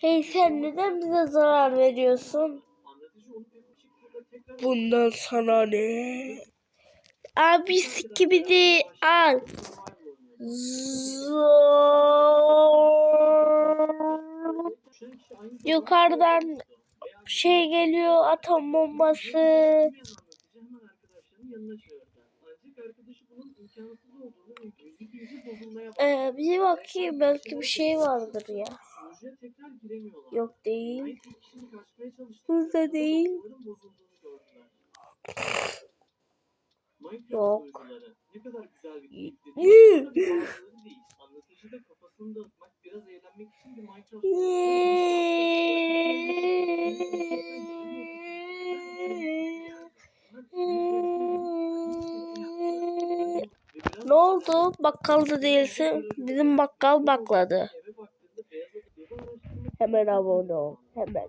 Hey sen neden bize zarar veriyorsun? Bundan sana ne? Abi sikibidi al. Zor. Yukarıdan şey geliyor atom bombası. Ee, bir bakayım belki bir şey vardır ya. Yok değil. Burada değil. Yok. Ne oldu? Bakkalda değilsin. Bizim bakkal bakladı. Hemen abone ol. Hemen.